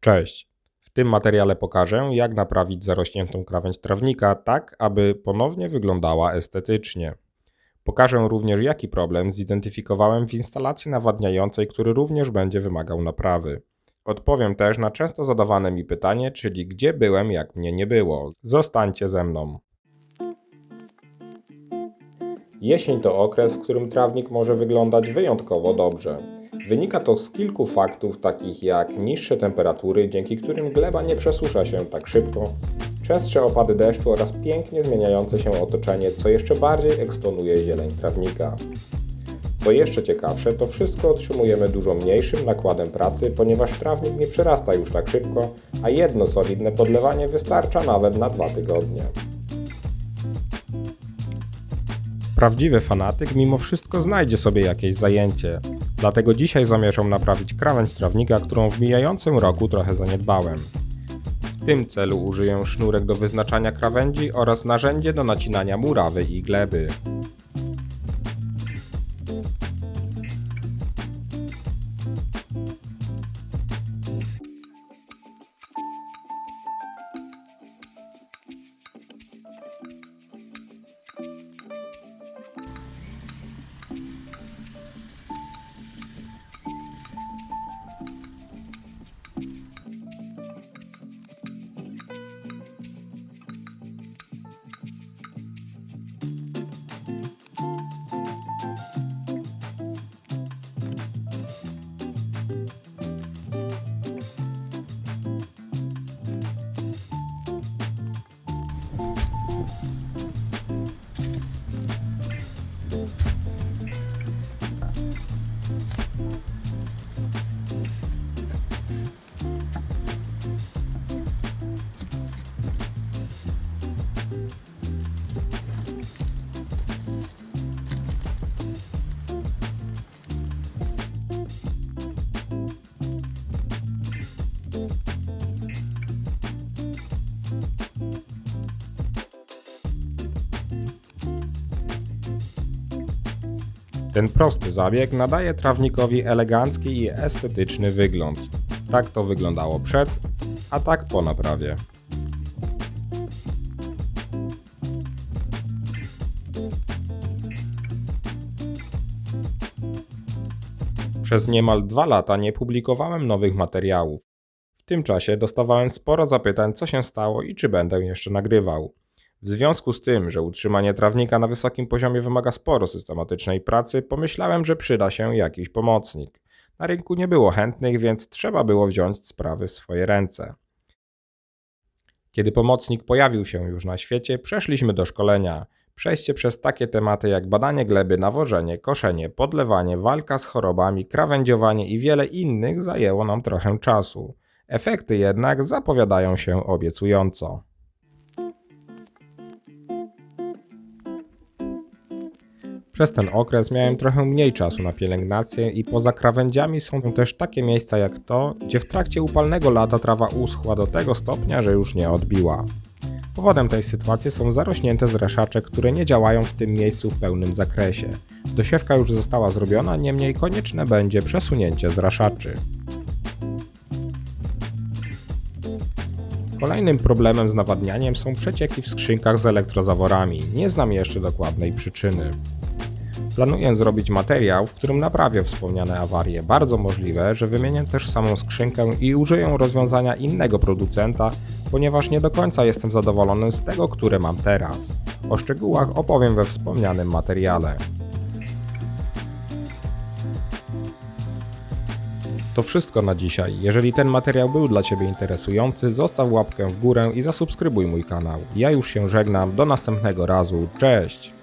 Cześć. W tym materiale pokażę, jak naprawić zarośniętą krawędź trawnika tak, aby ponownie wyglądała estetycznie. Pokażę również, jaki problem zidentyfikowałem w instalacji nawadniającej, który również będzie wymagał naprawy. Odpowiem też na często zadawane mi pytanie, czyli gdzie byłem, jak mnie nie było. Zostańcie ze mną. Jesień to okres, w którym trawnik może wyglądać wyjątkowo dobrze. Wynika to z kilku faktów, takich jak niższe temperatury, dzięki którym gleba nie przesusza się tak szybko, częstsze opady deszczu oraz pięknie zmieniające się otoczenie, co jeszcze bardziej eksponuje zieleń trawnika. Co jeszcze ciekawsze, to wszystko otrzymujemy dużo mniejszym nakładem pracy, ponieważ trawnik nie przyrasta już tak szybko, a jedno solidne podlewanie wystarcza nawet na dwa tygodnie. Prawdziwy fanatyk mimo wszystko znajdzie sobie jakieś zajęcie. Dlatego dzisiaj zamierzam naprawić krawędź trawnika, którą w mijającym roku trochę zaniedbałem. W tym celu użyję sznurek do wyznaczania krawędzi oraz narzędzie do nacinania murawy i gleby. Ten prosty zabieg nadaje trawnikowi elegancki i estetyczny wygląd. Tak to wyglądało przed, a tak po naprawie. Przez niemal dwa lata nie publikowałem nowych materiałów. W tym czasie dostawałem sporo zapytań, co się stało i czy będę jeszcze nagrywał. W związku z tym, że utrzymanie trawnika na wysokim poziomie wymaga sporo systematycznej pracy, pomyślałem, że przyda się jakiś pomocnik. Na rynku nie było chętnych, więc trzeba było wziąć sprawy w swoje ręce. Kiedy pomocnik pojawił się już na świecie, przeszliśmy do szkolenia. Przejście przez takie tematy jak badanie gleby, nawożenie, koszenie, podlewanie, walka z chorobami, krawędziowanie i wiele innych zajęło nam trochę czasu. Efekty jednak zapowiadają się obiecująco. Przez ten okres miałem trochę mniej czasu na pielęgnację i poza krawędziami są też takie miejsca jak to, gdzie w trakcie upalnego lata trawa uschła do tego stopnia, że już nie odbiła. Powodem tej sytuacji są zarośnięte zraszacze, które nie działają w tym miejscu w pełnym zakresie. Dosiewka już została zrobiona, niemniej konieczne będzie przesunięcie zraszaczy. Kolejnym problemem z nawadnianiem są przecieki w skrzynkach z elektrozaworami. Nie znam jeszcze dokładnej przyczyny. Planuję zrobić materiał, w którym naprawię wspomniane awarie. Bardzo możliwe, że wymienię też samą skrzynkę i użyję rozwiązania innego producenta, ponieważ nie do końca jestem zadowolony z tego, które mam teraz. O szczegółach opowiem we wspomnianym materiale. To wszystko na dzisiaj. Jeżeli ten materiał był dla Ciebie interesujący, zostaw łapkę w górę i zasubskrybuj mój kanał. Ja już się żegnam, do następnego razu, cześć!